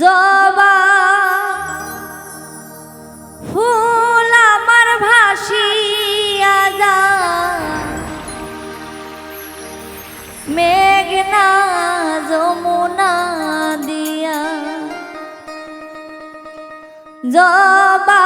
জবা ফুল আমার ভাসিয়া যা মেঘনা যমুনা দিয়া। জবা